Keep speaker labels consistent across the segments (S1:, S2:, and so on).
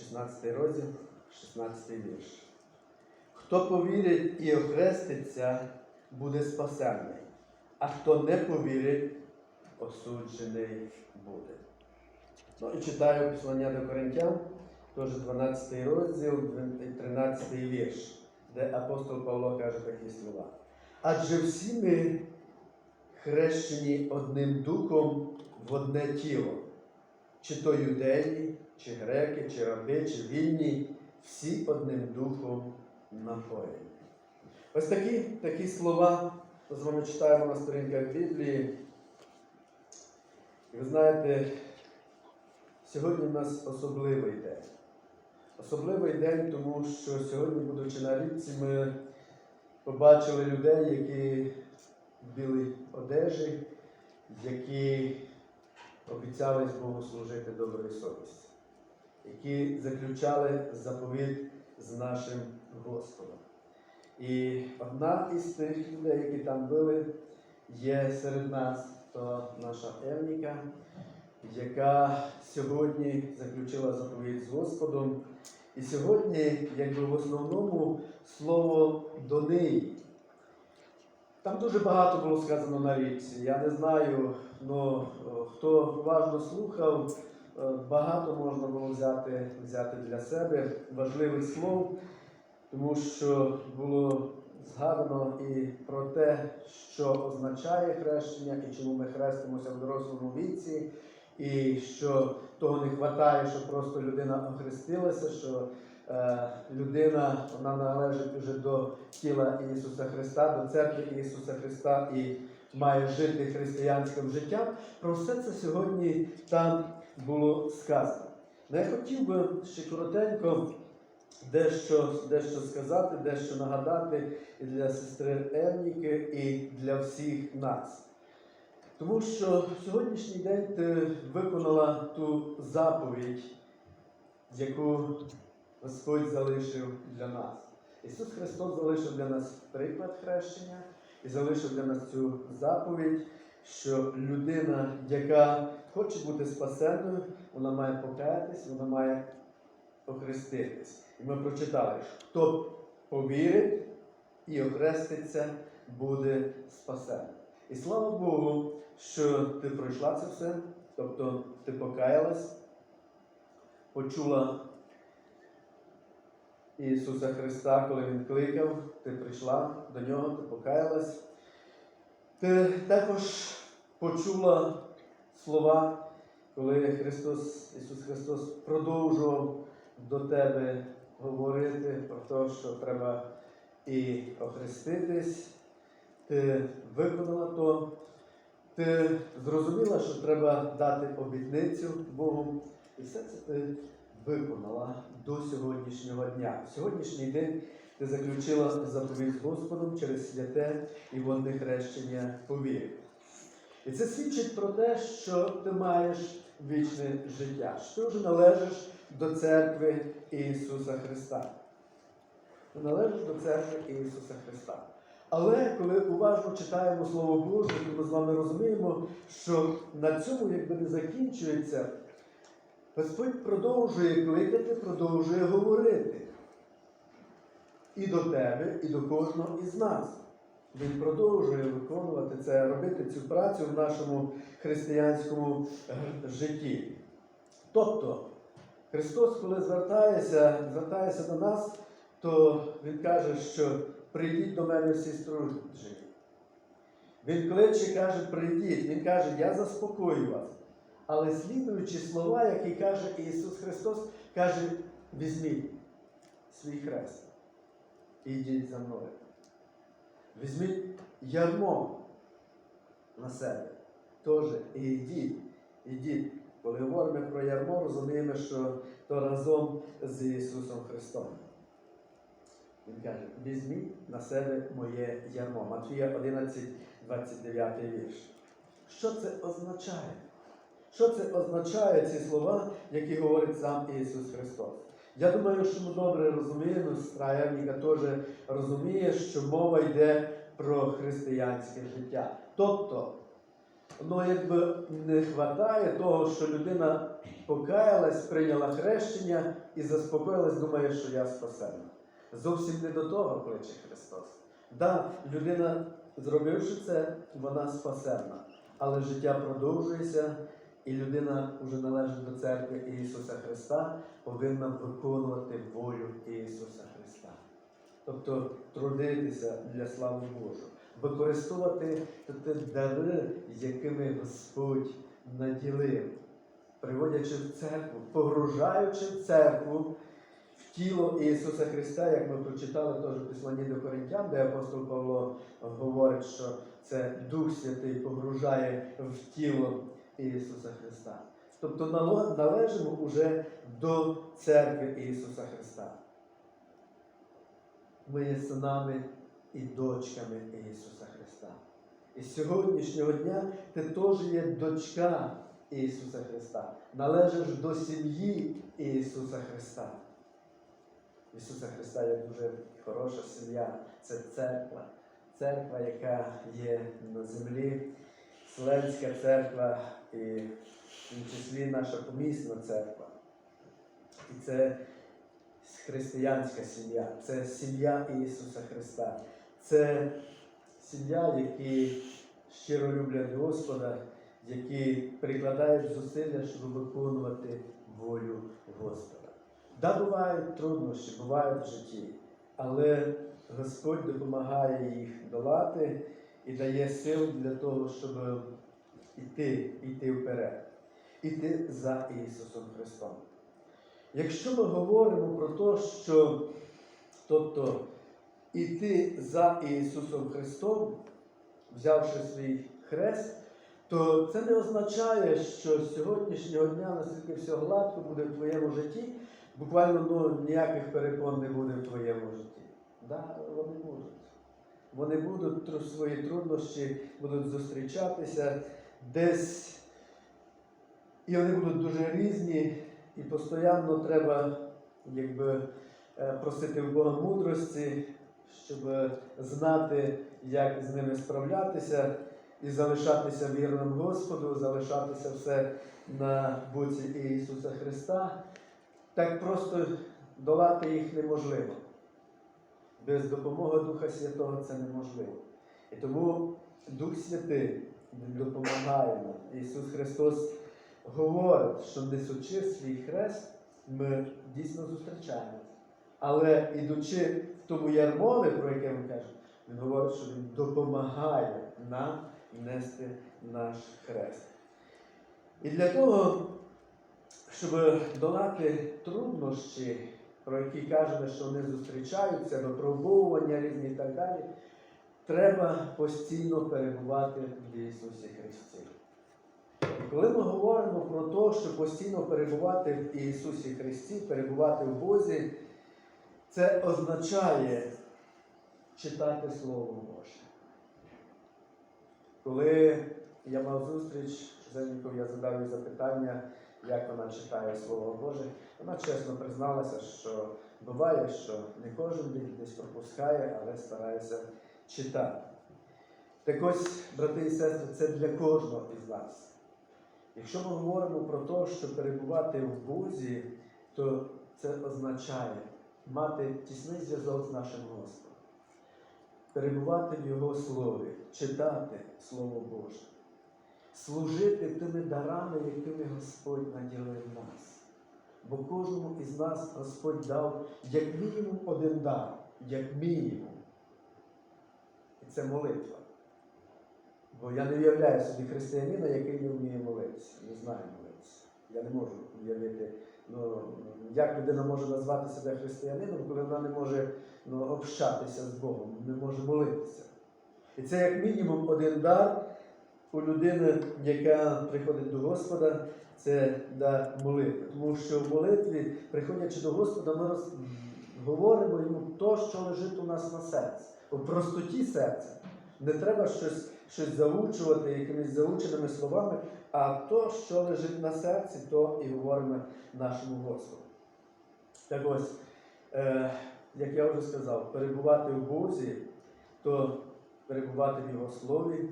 S1: 16 розділ, 16 вірш. Хто повірить і охреститься, буде спасенний, а хто не повірить, осуджений буде. Ну і читаю послання до Коринтян, теж 12 розділ, 13 вірш, де апостол Павло каже такі слова. Адже всі ми хрещені одним духом в одне тіло, чи то юдеї, чи греки, чи раби, чи вільні, всі одним духом напоєні. Ось такі, такі слова з вами читаємо на сторінках Біблії. І ви знаєте, сьогодні в нас особливий день. Особливий день, тому що сьогодні, будучи на річці, ми побачили людей, які в білій одежі, які обіцялись Богу служити доброю совісті, які заключали заповідь з нашим Господом. І одна із тих людей, які там були, є серед нас, то наша Евніка, яка сьогодні заключила заповідь з Господом. І сьогодні, якби в основному, слово до неї. Там дуже багато було сказано на річці. Я не знаю, ну, хто уважно слухав, багато можна було взяти, взяти для себе важливих слов, тому що було згадано і про те, що означає хрещення, і чому ми хрестимося в дорослому віці, і що того не вистачає, що просто людина охрестилася, що е, людина вона належить вже до тіла Ісуса Христа, до церкви Ісуса Христа і має жити християнським життям. Про все це сьогодні там було сказано. Ну, я хотів би ще коротенько дещо, дещо сказати, дещо нагадати і для сестри Евніки, і для всіх нас. Тому що в сьогоднішній день ти виконала ту заповідь, яку Господь залишив для нас. Ісус Христос залишив для нас приклад хрещення і залишив для нас цю заповідь, що людина, яка хоче бути спасенною, вона має покаятись, вона має охреститись. І ми прочитали, хто повірить і охреститься, буде спасений. І слава Богу, що ти пройшла це все, тобто ти покаялась, почула Ісуса Христа, коли Він кликав, ти прийшла до Нього, ти покаялась. Ти також почула слова, коли Христос, Ісус Христос продовжував до тебе говорити про те, що треба і охреститись. Ти виконала то, ти зрозуміла, що треба дати обітницю Богу, і все це ти виконала до сьогоднішнього дня. Сьогоднішній день ти заключила заповідь з Господом через святе і водне хрещення повірив. І це свідчить про те, що ти маєш вічне життя, що ти вже належиш до церкви Ісуса Христа. Ти належиш до церкви Ісуса Христа. Але коли уважно читаємо Слово Боже, то ми з вами розуміємо, що на цьому якби не закінчується. Господь продовжує кликати, продовжує говорити. І до тебе, і до кожного із нас. Він продовжує виконувати це, робити цю працю в нашому християнському житті. Тобто, Христос, коли звертається, звертається до нас, то Він каже, що прийдіть до мене всі струджені. Він кличе, каже, прийдіть. Він каже, я заспокою вас. Але слідуючи слова, які каже Ісус Христос, каже, візьміть свій хрест і йдіть за мною. Візьміть ярмо на себе. Теж і йдіть, йдіть. Коли говоримо про ярмо, розуміємо, що то разом з Ісусом Христом. Він каже, візьміть на себе моє ярмо. Матвія 11, 29 вірш. Що це означає? Що це означає ці слова, які говорить сам Ісус Христос? Я думаю, що ми добре розуміємо, сестра Євніка теж розуміє, що мова йде про християнське життя. Тобто, ну, якби не вистачає того, що людина покаялась, прийняла хрещення і заспокоїлась, думає, що я спасена. Зовсім не до того кличе Христос. Да, людина, зробивши це, вона спасена. Але життя продовжується, і людина вже належить до церкви Ісуса Христа, повинна виконувати волю Ісуса Христа. Тобто трудитися для слави Божу, використовувати ті дари, якими Господь наділив, приводячи в церкву, погружаючи в церкву в тіло Ісуса Христа, як ми прочитали теж в Післанні до Коринтян, де апостол Павло говорить, що це Дух Святий погружає в тіло Ісуса Христа. Тобто належимо уже до церкви Ісуса Христа. Ми є синами і дочками Ісуса Христа. І з сьогоднішнього дня ти теж є дочка Ісуса Христа. Належиш до сім'ї Ісуса Христа. Ісуса Христа є дуже хороша сім'я. Це церква. Церква, яка є на землі, Вселенська церква і в тому числі наша помісна церква. І це християнська сім'я, це сім'я Ісуса Христа. Це сім'я, які щиро люблять Господа, які прикладають зусилля, щоб виконувати волю Господа. Да, бувають труднощі, бувають в житті, але Господь допомагає їх долати і дає сил для того, щоб іти, іти вперед, іти за Ісусом Христом. Якщо ми говоримо про те, що тобто іти за Ісусом Христом, взявши свій хрест, то це не означає, що з сьогоднішнього дня наскільки все гладко буде в твоєму житті, буквально ну, ніяких перепон не буде в твоєму житті. Да, вони будуть. Вони будуть свої труднощі, будуть зустрічатися десь, і вони будуть дуже різні, і постійно треба якби, е, просити в Бога мудрості, щоб знати, як з ними справлятися і залишатися вірним Господу, залишатися все на боці Ісуса Христа. Так просто долати їх неможливо. Без допомоги Духа Святого це неможливо. І тому Дух Святий Він допомагає. Ісус Христос говорить, що несучи свій хрест, ми дійсно зустрічаємося. Але ідучи в тому ярмові, про яке він каже, він говорить, що він допомагає нам нести наш хрест. І для того, щоб долати труднощі, про які кажемо, що вони зустрічаються, випробовування різні і так далі, треба постійно перебувати в Ісусі Христі. І коли ми говоримо про те, що постійно перебувати в Ісусі Христі, перебувати в Бозі, це означає читати Слово Боже. Коли я мав зустріч з Зеніком, я задав їй запитання, як вона читає Слово Боже. Вона чесно призналася, що буває, що не кожен день десь пропускає, але старається читати. Так ось, брати і сестри, це для кожного із нас. Якщо ми говоримо про те, що перебувати в Бозі, то це означає мати тісний зв'язок з нашим Господом, перебувати в Його Слові, читати Слово Боже, служити тими дарами, якими Господь наділив нас. Бо кожному із нас Господь дав як мінімум один дар, як мінімум. Це молитва. Бо я не уявляю собі християнина, який не вміє молитися, не знає молитися. Я не можу уявити, ну, як людина може назвати себе християнином, коли вона не може ну, общатися з Богом, не може молитися. І це як мінімум один дар у людини, яка приходить до Господа, це дар молитви. Тому що в молитві, приходячи до Господа, ми говоримо йому то, що лежить у нас на серці, у простоті серця. Не треба щось, щось заучувати якимись заученими словами, а то, що лежить на серці, то і говоримо нашому Господу. Так ось, е, як я вже сказав, перебувати в Бозі, то перебувати в Його Слові,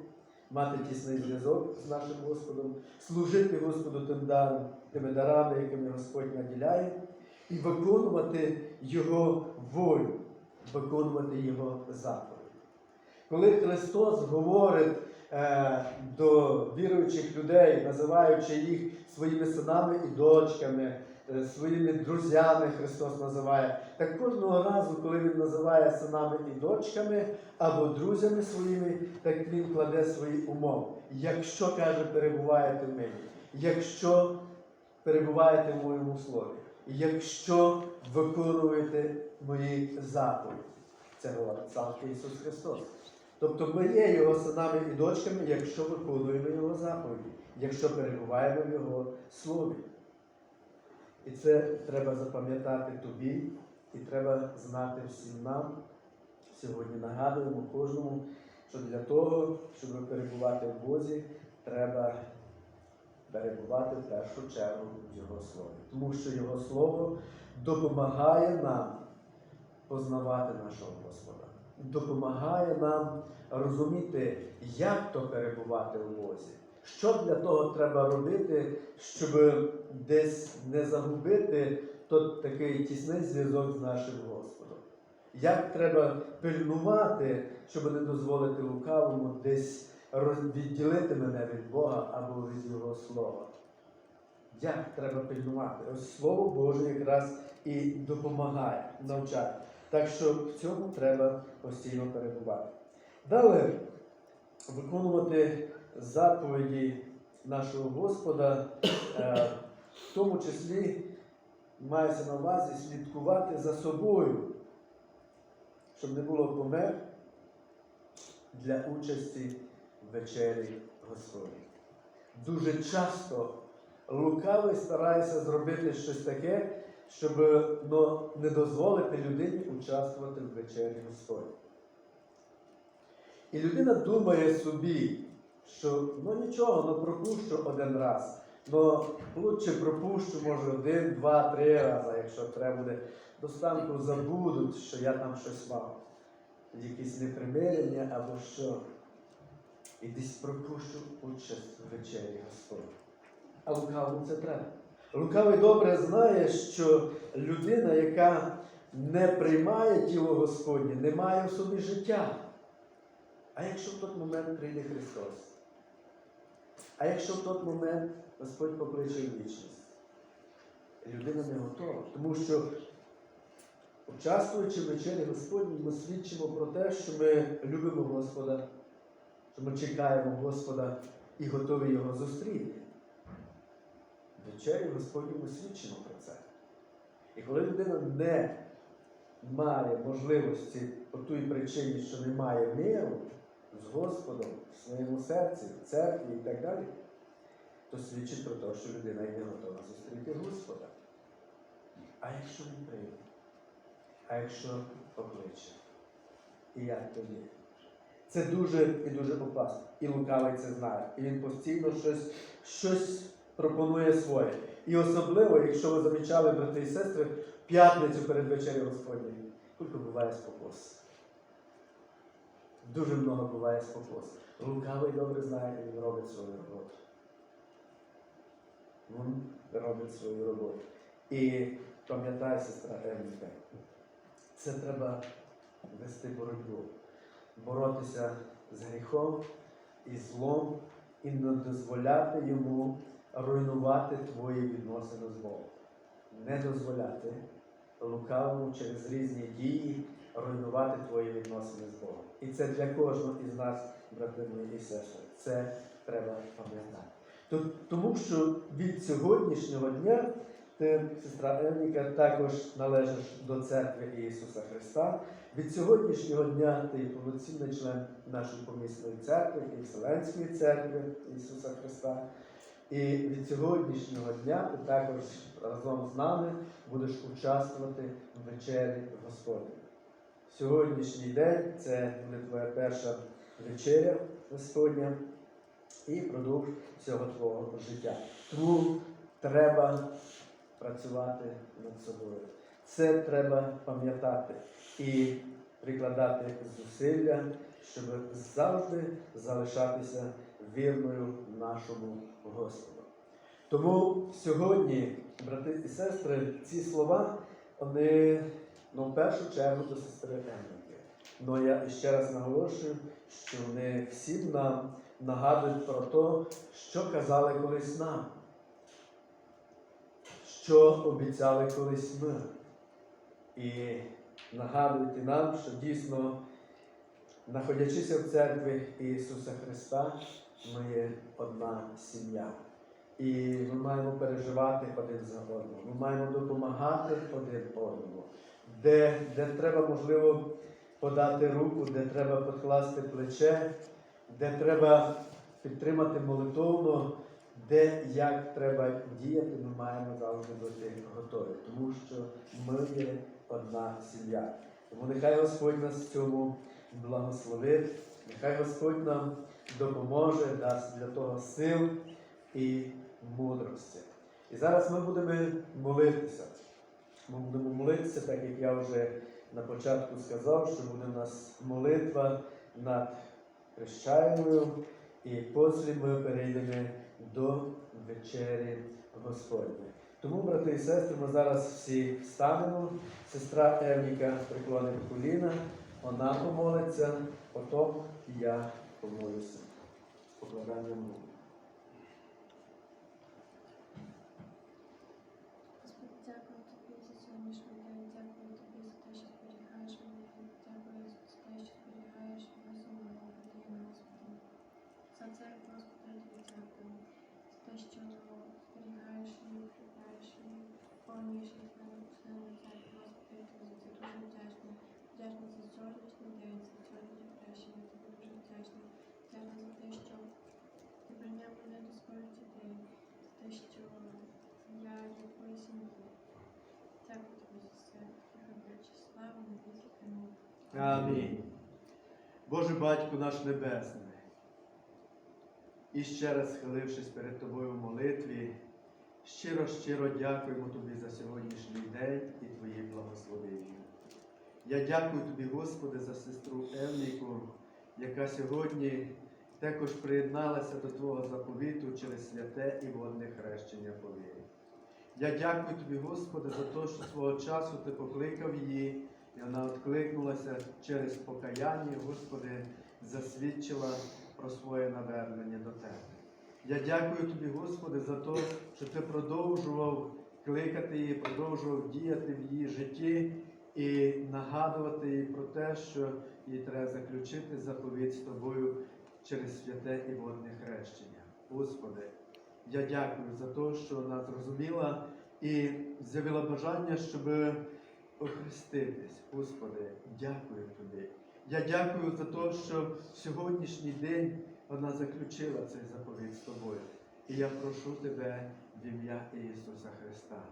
S1: мати тісний зв'язок з нашим Господом, служити Господу тим даром, тими дарами, якими Господь наділяє, і виконувати Його волю, виконувати Його заповіді. Коли Христос говорить е, до віруючих людей, називаючи їх своїми синами і дочками, е, своїми друзями, Христос називає, так кожного разу, коли Він називає синами і дочками або друзями своїми, так Він кладе свої умови. Якщо каже, перебуваєте в мені, якщо перебуваєте в моєму слові, якщо виконуєте мої заповіді, це говорить сам Ісус Христос. Тобто ми є Його синами і дочками, якщо виконуємо Його заповіді, якщо перебуваємо в Його слові. І це треба запам'ятати тобі, і треба знати всім нам. Сьогодні нагадуємо кожному, що для того, щоб перебувати в Бозі, треба перебувати в першу чергу в Його слові. Тому що Його Слово допомагає нам познавати нашого Господа, допомагає нам розуміти, як то перебувати в Бозі. Що для того треба робити, щоб десь не загубити той такий тісний зв'язок з нашим Господом? Як треба пильнувати, щоб не дозволити лукавому десь відділити мене від Бога або від Його слова? Як треба пильнувати? Ось Слово Боже якраз і допомагає, навчає. Так що в цьому треба постійно перебувати. Далі виконувати заповіді нашого Господа, е, в тому числі мається на увазі слідкувати за собою, щоб не було помер для участі в вечері Господній. Дуже часто лукавий старається зробити щось таке, щоб ну, не дозволити людині участвувати в вечері Господній. І людина думає собі, що ну нічого, ну пропущу один раз. Ну, лучше пропущу, може, один, два, три рази, якщо треба буде. До станку забудуть, що я там щось мав. Якісь непримирення або що. І десь пропущу участь в вечері Господь. А лукавому це треба. Лукавий добре знає, що людина, яка не приймає тіло Господнє, не має в собі життя. А якщо в той момент прийде Христос? А якщо в той момент Господь покличе вічність? Людина не готова. Тому що, участвуючи в вечері Господній, ми свідчимо про те, що ми любимо Господа, що ми чекаємо Господа і готові Його зустріти. В вечері Господній ми свідчимо про це. І коли людина не має можливості по тій причині, що немає миру з Господом в своєму серці, в церкві і так далі, то свідчить про те, що людина і не готова зустріти Господа. А якщо він прийде? А якщо покличе? І як тоді? Це дуже і дуже опасно. І лукавий це знає. І він постійно щось, щось пропонує своє. І особливо, якщо ви замічали, брати і сестри, п'ятницю перед вечерею Господньою, тільки буває спокус. Дуже много буває спокус. Лукавий добре знає, він робить свою роботу. Він робить свою роботу. І пам'ятай, сестра Еміка, це треба вести боротьбу, боротися з гріхом і злом і не дозволяти йому руйнувати твої відносини з Богом. Не дозволяти лукавому через різні дії руйнувати твої відносини з Богом. І це для кожного із нас, брати мої і сестри. Це треба пам'ятати. Тому що від сьогоднішнього дня ти, сестра Евніка, також належиш до церкви Ісуса Христа. Від сьогоднішнього дня ти повноцінний член нашої помісної церкви Вселенської церкви Ісуса Христа. І від сьогоднішнього дня ти також разом з нами будеш участвувати в вечері Господній. Сьогоднішній день це буде твоя перша вечеря Господня і продовж всього твого життя. Тому треба працювати над собою. Це треба пам'ятати і прикладати зусилля щоб завжди залишатися вірною нашому Господу. Тому сьогодні, брати і сестри, ці слова, вони ну, в першу чергу до сестри Енники. Ну я ще раз наголошую, що вони всім нам нагадують про те, що казали колись нам, що обіцяли колись ми. І нагадують і нам, що дійсно, знаходячися в церкві Ісуса Христа, ми є одна сім'я. І ми маємо переживати один за одного. Ми маємо допомагати один одному. Де, де треба, можливо, подати руку, де треба підкласти плече, де треба підтримати молитовно, де як треба діяти, ми маємо завжди бути готові, тому що ми є одна сім'я. Тому нехай Господь нас в цьому благословить, нехай Господь нам допоможе, дасть для того сил і мудрості. І зараз ми будемо молитися. Ми будемо молитися, так як я вже на початку сказав, що буде у нас молитва над хрещальною, і після ми перейдемо до вечері Господньої. Тому, брати і сестри, ми зараз всі встанемо. Сестра Евніка приклонить коліна, вона помолиться, потім я помолюся. Покладанням рук.
S2: Господи, дякую тобі за сьогоднішній день, дякую тобі за те, що зберігаєш мене, дякую за те, що зберігаєш мене самого людину, Господи. За це, Господи, я тобі дякую. За те, що зберігаєш її, укріпляєш її, повнюєш їх на написаному церкві, Господи, я тобі за це дуже вдячна. Вдячна за сьогоднішній день, за сьогоднішнє хрещення, тобі дуже вдячна. Вдячна за те, що ти прийняв мене до своїх дітей, за те, що я є твоєю сім'ї. Дякую тобі за все. Нехай буде слава на віки. Амінь.
S1: Амінь. Боже Батько наш Небесний, і ще раз схилившись перед Тобою в молитві, щиро щиро дякуємо Тобі за сьогоднішній день і Твої благословення. Я дякую Тобі, Господи, за сестру Евніку, яка сьогодні також приєдналася до Твого заповіту через святе і водне хрещення повірі. Я дякую Тобі, Господи, за те, що свого часу Ти покликав її, і вона відкликнулася через покаяння, Господи, засвідчила про своє навернення до Тебе. Я дякую Тобі, Господи, за те, що Ти продовжував кликати її, продовжував діяти в її житті і нагадувати їй про те, що їй треба заключити заповідь з Тобою через святе і водне хрещення. Господи, я дякую за те, що вона зрозуміла і з'явила бажання, щоб охреститись. Господи, дякую Тобі. Я дякую за те, що в сьогоднішній день вона заключила цей заповідь з тобою. І я прошу тебе в ім'я Ісуса Христа.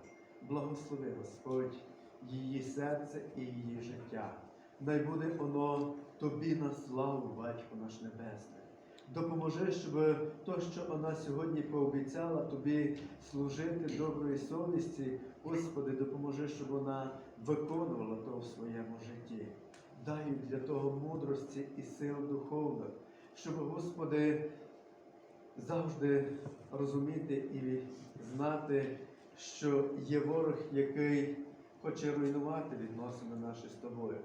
S1: Благослови, Господь, її серце і її життя. Най буде воно тобі на славу, Батько наш Небесний. Допоможи, щоб то, що вона сьогодні пообіцяла тобі служити доброї совісті, Господи, допоможи, щоб вона виконувала то в своєму житті. Дай для того мудрості і сил духовних, щоб, Господи, завжди розуміти і знати, що є ворог, який хоче руйнувати відносини наші з тобою.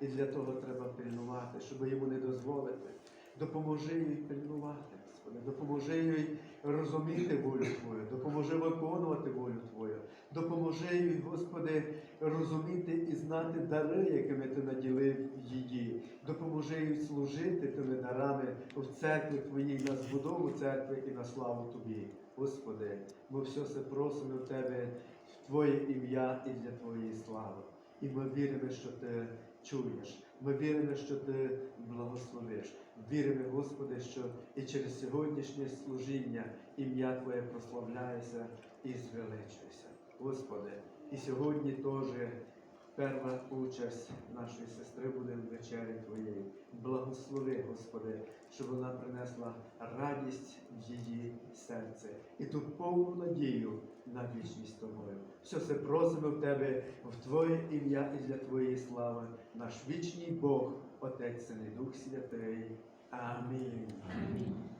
S1: І для того треба пильнувати, щоб йому не дозволити. Допоможи їй пильнувати, Господи, допоможи їй розуміти волю Твою, допоможи виконувати волю Твою, допоможи їй, Господи, розуміти і знати дари, якими Ти наділив її, допоможи їй служити тими дарами в церкві Твоїй, на збудову церкви і на славу Тобі. Господи, ми все це просимо в Тебе в Твоє ім'я і для Твоєї слави. І ми віримо, що Ти чуєш. Ми віримо, що Ти благословиш. Віримо, Господи, що і через сьогоднішнє служіння ім'я Твоє прославляється і звеличується. Господи, і сьогодні теж перша участь нашої сестри буде в вечері Твоєї. Благослови, Господи, щоб вона принесла радість в її серце і ту повну надію на вічність з тобою. Все це просимо в Тебе в Твоє ім'я і для Твоєї слави, наш вічний Бог, Отець Син і Дух Святий. Амінь.
S2: Амінь.